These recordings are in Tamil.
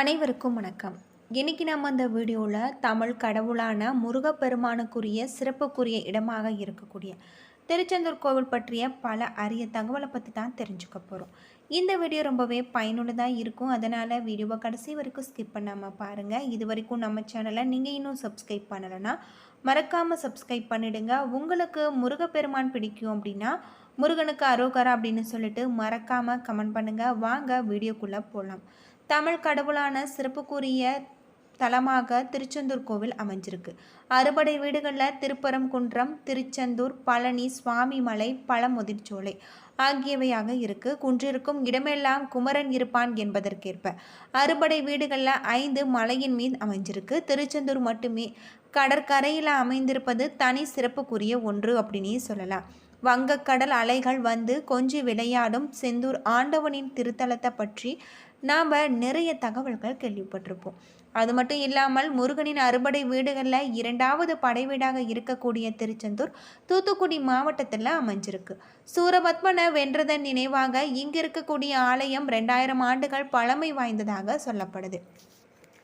அனைவருக்கும் வணக்கம். இன்றைக்கி நம்ம அந்த வீடியோவில் தமிழ் கடவுளான முருகப்பெருமானுக்குரிய சிறப்புக்குரிய இடமாக இருக்கக்கூடிய திருச்செந்தூர் கோவில் பற்றிய பல அரிய தகவலை பற்றி தான் தெரிஞ்சுக்க போகிறோம் இந்த வீடியோ ரொம்பவே பயனுள்ளதாக இருக்கும். அதனால் வீடியோவை கடைசி வரைக்கும் ஸ்கிப் பண்ணாமல் பாருங்கள் இது வரைக்கும் நம்ம சேனலை நீங்கள் இன்னும் சப்ஸ்கிரைப் பண்ணலைன்னா மறக்காமல் சப்ஸ்கிரைப் பண்ணிவிடுங்க உங்களுக்கு முருகப்பெருமான் பிடிக்கும் அப்படின்னா முருகனுக்கு அரோகரா அப்படின்னு சொல்லிட்டு மறக்காமல் கமெண்ட் பண்ணுங்கள் வாங்க வீடியோக்குள்ளே போகலாம் தமிழ் கடவுளான சிறப்புக்குரிய தலமாக திருச்செந்தூர் கோவில் அமைஞ்சிருக்கு. அறுபடை வீடுகளில் திருப்பரங்குன்றம் திருச்செந்தூர் பழனி சுவாமிமலை பழமுதிர்ச்சோலை ஆகியவையாக இருக்கு. குன்றிருக்கும் இடமெல்லாம் குமரன் இருப்பான் என்பதற்கேற்ப. அறுபடை வீடுகளில் ஐந்து மலையின் மீது அமைஞ்சிருக்கு. திருச்செந்தூர் மட்டுமே கடற்கரையில் அமைந்திருப்பது தனி சிறப்புக்குரிய ஒன்று அப்படின்னே சொல்லலாம். வங்கக்கடல் அலைகள் வந்து கொஞ்சி விளையாடும் செந்தூர் ஆண்டவனின் திருத்தலத்தை பற்றி நாம் நிறைய தகவல்கள் கேள்விப்பட்டிருப்போம். அது மட்டும் இல்லாமல் முருகனின் அறுபடை வீடுகளில் இரண்டாவது படை வீடாக இருக்கக்கூடிய திருச்செந்தூர் தூத்துக்குடி மாவட்டத்தில் அமைஞ்சிருக்கு. சூரபத்மனை வென்றதன் நினைவாக இங்கு இருக்கக்கூடிய ஆலயம் ரெண்டாயிரம் ஆண்டுகள் பழமை வாய்ந்ததாக சொல்லப்படுது.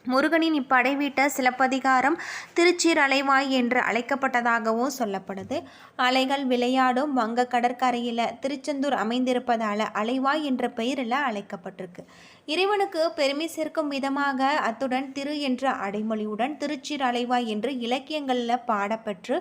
முருகனின் இப்படை வீட்ட சிலப்பதிகாரம் திருச்சீர் அலைவாய் என்று அழைக்கப்பட்டதாகவும் சொல்லப்படுது. அலைகள் விளையாடும் வங்க கடற்கரையில் திருச்செந்தூர் அமைந்திருப்பதால் அலைவாய் என்ற பெயரில் அழைக்கப்பட்டிருக்கு. இறைவனுக்கு பெருமை சேர்க்கும் விதமாக அத்துடன் திரு என்ற அடைமொழியுடன் திருச்சிர் அலைவாய் என்று இலக்கியங்களில் பாடப்பெற்று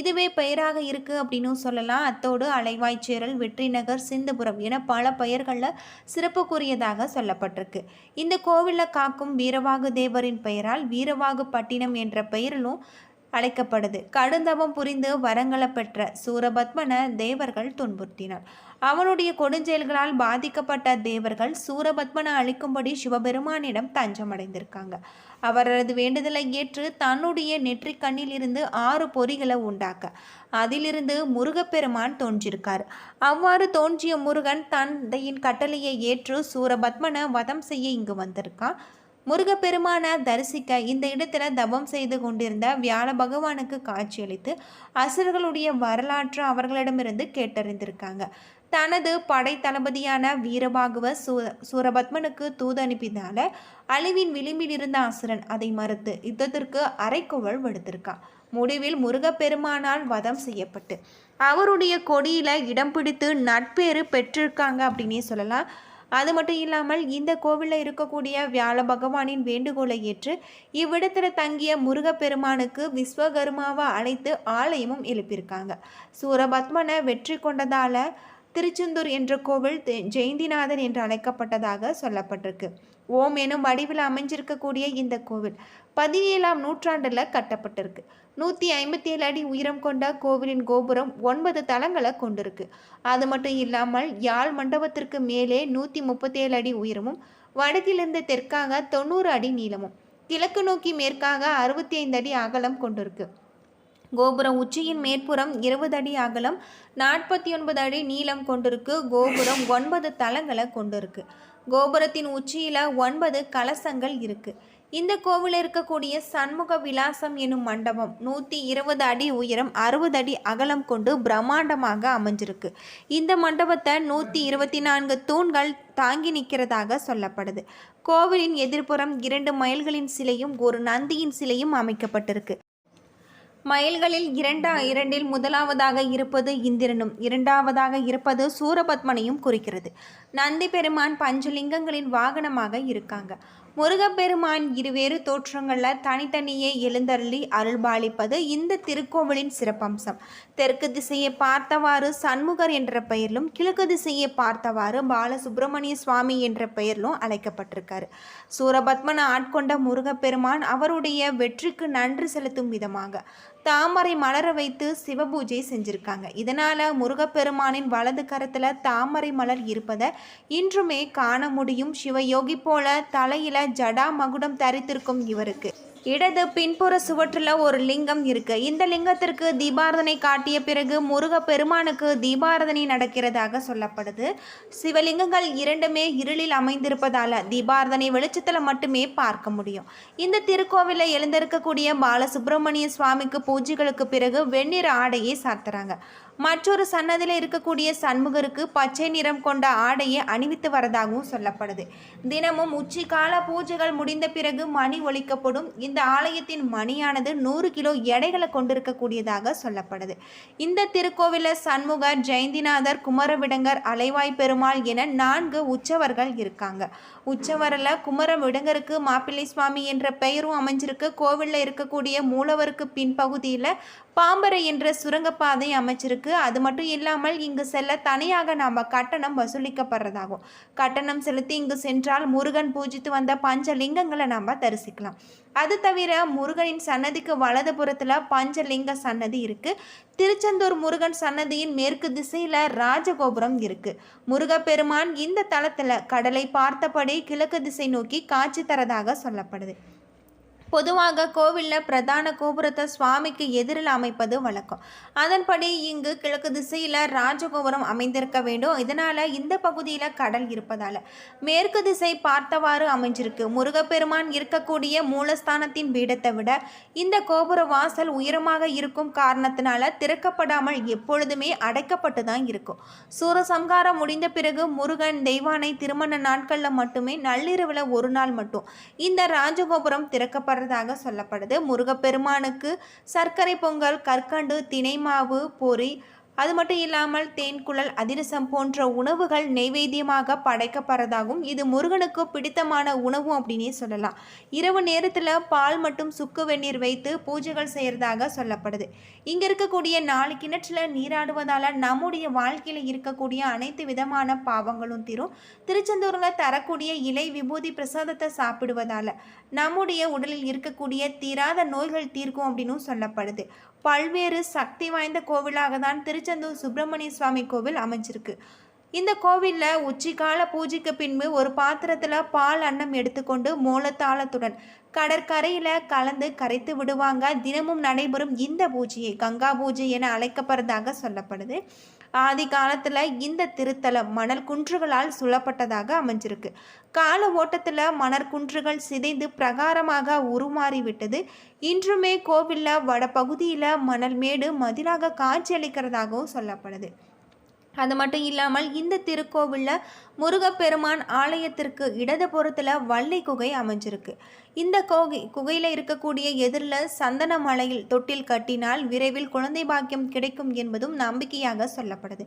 இதுவே பெயராக இருக்குது அப்படின்னு சொல்லலாம். அத்தோடு அலைவாய் சேரல் வெற்றிநகர் சிந்துபுரம் என பல பெயர்களில் சிறப்புக்குரியதாக சொல்லப்பட்டிருக்கு. இந்த கோவிலில் காக்கும் வீரவாகு தேவரின் பெயரால் வீரவாகு பட்டினம் என்ற பெயரிலும் அழைக்கப்படுது. கடுந்தவம் புரிந்து வரங்களை பெற்ற சூரபத்மனை தேவர்கள் துன்புறுத்தினார். அவனுடைய கொடுஞ்செயல்களால் பாதிக்கப்பட்ட தேவர்கள் சூரபத்மனை அழிக்கும்படி சிவபெருமானிடம் தஞ்சமடைந்திருக்காங்க. அவரது வேண்டுதலை ஏற்று தன்னுடைய நெற்றி கண்ணிலிருந்து ஆறு பொறிகளை உண்டாக்க. அதிலிருந்து முருகப்பெருமான் தோன்றியிருக்கார் அவ்வாறு தோன்றிய முருகன் தந்தையின் கட்டளையை ஏற்று சூரபத்மனை வதம் செய்ய இங்கு வந்திருக்கான். முருகப்பெருமான தரிசிக்க இந்த இடத்துல தபம் செய்து கொண்டிருந்த வியாழ பகவானுக்கு காட்சியளித்து அசுரர்களுடைய வரலாற்று அவர்களிடமிருந்து கேட்டறிந்திருக்காங்க. தனது படை தளபதியான வீரபாகுவ சூ சூரபத்மனுக்கு தூது அனுப்பினால அழிவின் விளிம்பில் இருந்த அசுரன் அதை மறுத்து யுத்தத்திற்கு அரைக்குவல் விடுத்திருக்கான் முடிவில் முருகப்பெருமானால் வதம் செய்யப்பட்டு அவருடைய கொடியில இடம் பிடித்து நட்பேறு பெற்றிருக்காங்க அப்படின்னே சொல்லலாம். அது மட்டும் இல்லாமல் இந்த கோவிலில் இருக்கக்கூடிய வியாழ பகவானின் வேண்டுகோளை ஏற்று இவ்விடத்தில் தங்கிய முருகப்பெருமானுக்கு விஸ்வகர்மாவை அழைத்து ஆலயமும் எழுப்பியிருக்காங்க. சூரபத்மனை வெற்றி கொண்டதால் திருச்செந்தூர் என்ற கோவில் ஜெயந்திநாதன் என்று அழைக்கப்பட்டதாக சொல்லப்பட்டிருக்கு. ஓம் எனும் வடிவில் அமைஞ்சிருக்கக்கூடிய இந்த கோவில் பதினேழாம் நூற்றாண்டில் கட்டப்பட்டிருக்கு. நூற்றி ஐம்பத்தி ஏழு அடி உயரம் கொண்ட கோவிலின் கோபுரம் ஒன்பது தளங்களை கொண்டிருக்கு. அது மட்டும் இல்லாமல் யாழ் மண்டபத்திற்கு மேலே நூற்றி முப்பத்தேழு அடி உயரமும் வடக்கிலிருந்து தெற்காக தொண்ணூறு அடி நீளமும் கிழக்கு நோக்கி மேற்காக அறுபத்தி ஐந்து அடி அகலம் கொண்டிருக்கு. கோபுரம் உச்சியின் மேற்புறம் இருபது அடி அகலம் நாற்பத்தி ஒன்பது அடி நீளம் கொண்டிருக்கு. கோபுரம் ஒன்பது தளங்களை கொண்டிருக்கு. கோபுரத்தின் உச்சியில் ஒன்பது கலசங்கள் இருக்குது இந்த கோவில் இருக்கக்கூடிய சண்முக விலாசம் எனும் மண்டபம் நூற்றி இருபது அடி உயரம் அறுபது அடி அகலம் கொண்டு பிரம்மாண்டமாக அமைஞ்சிருக்கு. இந்த மண்டபத்தை நூற்றி இருபத்தி நான்கு தூண்கள் தாங்கி நிற்கிறதாக சொல்லப்படுது. கோவிலின் எதிர்ப்புறம் இரண்டு மயில்களின் சிலையும் ஒரு நந்தியின் சிலையும் அமைக்கப்பட்டிருக்கு. மயில்களில் இரண்டா இரண்டில் முதலாவதாக இருப்பது இந்திரனும் இரண்டாவதாக இருப்பது சூரபத்மனையும் குறிக்கிறது. நந்தி பெருமான் பஞ்சலிங்கங்களின் வாகனமாக இருக்காங்க. முருகப்பெருமான் இருவேறு தோற்றங்களில் தனித்தனியே எழுந்தருளி அருள்பாலிப்பது இந்த திருக்கோவிலின் சிறப்பம்சம். தெற்கு திசையை பார்த்தவாறு சண்முகர் என்ற பெயரிலும் கிழக்கு திசையை பார்த்தவாறு பாலசுப்பிரமணிய சுவாமி என்ற பெயரிலும் அழைக்கப்பட்டிருக்காரு. சூரபத்மனை ஆட்கொண்ட முருகப்பெருமான் அவருடைய வெற்றிக்கு நன்றி செலுத்தும் விதமாக தாமரை மலர வைத்து சிவபூஜை செஞ்சுருக்காங்க. இதனால் முருகப்பெருமானின் வலது கரத்தில் தாமரை மலர் இருப்பதை இன்றுமே காண முடியும். சிவயோகி போல தலையில் ஜடா மகுடம் தரித்திருக்கும் இவருக்கு. இடது பின்புற சுவற்றில் ஒரு லிங்கம் இருக்கு. இந்த லிங்கத்திற்கு தீபாரதனை காட்டிய பிறகு முருக பெருமானுக்கு தீபாரதனை நடக்கிறதாக சொல்லப்படுது. சிவலிங்கங்கள் இரண்டுமே இருளில் அமைந்திருப்பதால தீபாரதனை வெளிச்சத்தில் மட்டுமே பார்க்க முடியும். இந்த திருக்கோவிலில் எழுந்திருக்கக்கூடிய பாலசுப்ரமணிய சுவாமிக்கு பூஜைகளுக்கு பிறகு வெண்ணிற ஆடையை சாத்துறாங்க. மற்றொரு சன்னதியில் இருக்கக்கூடிய சண்முகருக்கு பச்சை நிறம் கொண்ட ஆடையை அணிவித்து வரதாகவும் சொல்லப்படுது. தினமும் உச்சிக்கால பூஜைகள் முடிந்த பிறகு மணி ஒழிக்கப்படும் இந்த ஆலயத்தின் மணியானது நூறு கிலோ எடைகளை கொண்டிருக்கக்கூடியதாக சொல்லப்படுது. இந்த திருக்கோவிலில் சண்முகர் ஜெயந்திநாதர் குமரவிடங்கர் அலைவாய் பெருமாள் என நான்கு உற்சவர்கள் இருக்காங்க. உற்சவரில் குமரவிடங்கருக்கு மாப்பிள்ளை சுவாமி என்ற பெயரும் அமைஞ்சிருக்கு. கோவிலில் இருக்கக்கூடிய மூலவருக்கு பின்பகுதியில் பாம்பரை என்ற சுரங்கப்பாதை அமைச்சிருக்கு. அது மட்டும் இல்லாமல் இங்கு செல்ல தனியாக நாம் கட்டணம் வசூலிக்கப்படுறதாகும். கட்டணம் செலுத்தி இங்கு சென்றால் முருகன் பூஜித்து வந்த பஞ்சலிங்கங்களை நாம் தரிசிக்கலாம். அது தவிர முருகனின் சன்னதிக்கு வலது புறத்தில் பஞ்சலிங்க சன்னதி இருக்குது திருச்செந்தூர் முருகன் சன்னதியின் மேற்கு திசையில் ராஜகோபுரம் இருக்குது முருகப்பெருமான் இந்த தளத்தில் கடலை பார்த்தபடி கிழக்கு திசை நோக்கி காட்சி தரதாக சொல்லப்படுது. பொதுவாக கோவிலில் பிரதான கோபுரத்தை சுவாமிக்கு எதிரில் அமைப்பது வழக்கம். அதன்படி இங்கு கிழக்கு திசையில் ராஜகோபுரம் அமைந்திருக்க வேண்டும். இதனால் இந்த பகுதியில் கடல் இருப்பதால். மேற்கு திசை பார்த்தவாறு அமைஞ்சிருக்கு. முருகப்பெருமான் இருக்கக்கூடிய மூலஸ்தானத்தின் பீடத்தை விட இந்த கோபுர வாசல் உயரமாக இருக்கும் காரணத்தினால திறக்கப்படாமல் எப்பொழுதுமே அடைக்கப்பட்டு தான் இருக்கும். சூரசம்காரம் முடிந்த பிறகு முருகன் தெய்வானை திருமண நாட்களில் மட்டுமே நள்ளிரவில் ஒரு நாள் மட்டும் இந்த ராஜகோபுரம் திறக்கப்பட வர்றதாக சொல்லப்படுது. முருகப்பெருமானுக்கு சர்க்கரை பொங்கல் கற்கண்டு தினை மாவு பொறி அது மட்டும் இல்லாமல் தேன்குழல் அதிரசம் போன்ற உணவுகள் நெய்வேத்தியமாக படைக்கப்படுறதாகவும் இது முருகனுக்கு பிடித்தமான உணவு அப்படின்னே சொல்லலாம். இரவு நேரத்தில் பால் மற்றும் சுக்கு வெந்நீர் வைத்து பூஜைகள் செய்கிறதாக சொல்லப்படுது. இங்கே இருக்கக்கூடிய நாலு கிணற்றில் நீராடுவதால் நம்முடைய வாழ்க்கையில் இருக்கக்கூடிய அனைத்து விதமான பாவங்களும் தீரும். திருச்செந்தூரில் தரக்கூடிய இலை விபூதி பிரசாதத்தை சாப்பிடுவதால் நம்முடைய உடலில் இருக்கக்கூடிய தீராத நோய்கள் தீர்க்கும் அப்படின்னு சொல்லப்படுது. பல்வேறு சக்தி வாய்ந்த கோவிலாக தான் திருச்செந்தூர் சுப்பிரமணிய சுவாமி கோவில் அமைஞ்சிருக்கு. இந்த கோவிலில் உச்சிக்கால பூஜைக்கு பின்பு ஒரு பாத்திரத்தில் பால் அன்னம் எடுத்துக்கொண்டு மூலத்தாளத்துடன் கடற்கரையில் கலந்து கரைத்து விடுவாங்க. தினமும் நடைபெறும் இந்த பூஜையை கங்கா பூஜை என அழைக்கப்படுறதாக சொல்லப்படுது. ஆதி காலத்தில் இந்த திருத்தலம் மணல் குன்றுகளால் சுழப்பட்டதாக அமைஞ்சிருக்கு. கால ஓட்டத்தில் மணல் குன்றுகள் சிதைந்து பிரகாரமாக உருமாறிவிட்டது இன்றுமே கோவிலில் வடபகுதியில் மணல் மேடு மதிலாக காட்சியளிக்கிறதாகவும் சொல்லப்படுது. அது மட்டும் இல்லாமல் இந்த திருக்கோவிலில் முருகப்பெருமான் ஆலயத்திற்கு இடது புறத்தில் வள்ளி குகை அமைஞ்சிருக்கு. இந்த கோகை குகையில் இருக்கக்கூடிய எதிரில் சந்தன மலையில் தொட்டில் கட்டினால் விரைவில் குழந்தை பாக்கியம் கிடைக்கும் என்பதும் நம்பிக்கையாக சொல்லப்படுது.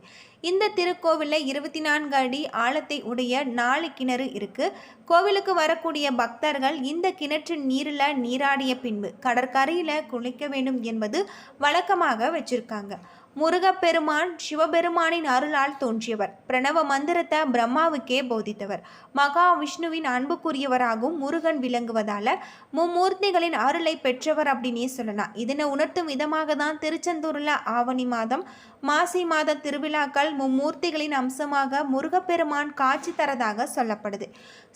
இந்த திருக்கோவிலில் இருபத்தி நான்கு அடி ஆழத்தை உடைய நாலு கிணறு இருக்கு. கோவிலுக்கு வரக்கூடிய பக்தர்கள் இந்த கிணற்றின் நீரில் நீராடிய பின்பு கடற்கரையில் குளிக்க வேண்டும் என்பது வழக்கமாக வச்சிருக்காங்க. முருகப்பெருமான் சிவபெருமானின் அருளால் தோன்றியவர். பிரணவ மந்திரத்தை பிரம்மாவுக்கே போதித்தவர். மகா விஷ்ணுவின் அன்புக்குரியவராகவும் முருகன் விளங்குவதால மும்மூர்த்திகளின் அருளை பெற்றவர் அப்படின்னே சொல்லலாம். இதனை உணர்த்தும் விதமாக தான் திருச்செந்தூரில் ஆவணி மாதம் மாசி மாத திருவிழாக்கள் மும்மூர்த்திகளின் அம்சமாக முருகப்பெருமான் காட்சி தரதாக சொல்லப்படுது.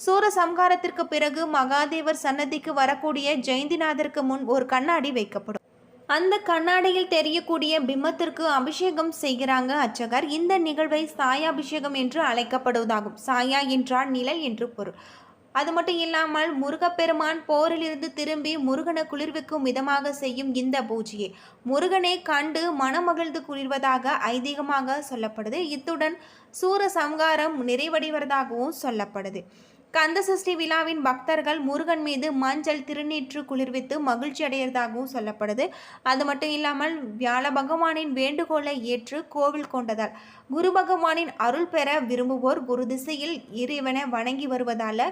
சூர சம்ஹாரத்திற்கு பிறகு மகாதேவர் சன்னதிக்கு வரக்கூடிய ஜெயந்திநாதருக்கு முன் ஒரு கண்ணாடி வைக்கப்படும். அந்த கண்ணாடியில் தெரியக்கூடிய பிம்மத்திற்கு அபிஷேகம் செய்கிறாங்க அர்ச்சகர். இந்த நிகழ்வை சாயாபிஷேகம் என்று அழைக்கப்படுவதாகும். சாயா என்றால் நிழல் என்று பொருள். அது மட்டும் இல்லாமல் முருகப்பெருமான் போரிலிருந்து திரும்பி முருகனை குளிர்விக்கும் விதமாக செய்யும் இந்த பூஜையை முருகனை கண்டு மனமகிழ்ந்து குளிர்வதாக ஐதீகமாக சொல்லப்படுது. இத்துடன் சூர சம்காரம் நிறைவடைவதாகவும் சொல்லப்படுது. கந்தசஷ்டி விழாவின் பக்தர்கள் முருகன் மீது மஞ்சள் திருநீற்று குளிர்வித்து மகிழ்ச்சி அடைகிறதாகவும் சொல்லப்படுது. அது மட்டும் இல்லாமல் வியாழ பகவானின் வேண்டுகோளை ஏற்று கோவில் கொண்டதால் குரு பகவானின் அருள் பெற விரும்புவோர் குரு திசையில் இறைவனை வணங்கி வருவதால்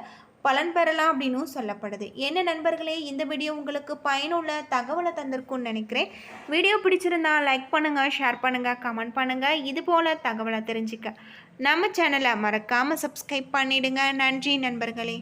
பலன் பெறலாம் அப்படின்னும் சொல்லப்படுது. என்ன நண்பர்களே இந்த வீடியோ உங்களுக்கு பயனுள்ள தகவலை தந்திருக்கும்னு நினைக்கிறேன். வீடியோ பிடிச்சிருந்தா லைக் பண்ணுங்கள் ஷேர் பண்ணுங்கள் கமெண்ட் பண்ணுங்கள் இது போல் தகவலை தெரிஞ்சுக்க நம்ம சேனலை மறக்காமல் சப்ஸ்கிரைப் பண்ணிவிடுங்க நன்றி நண்பர்களே.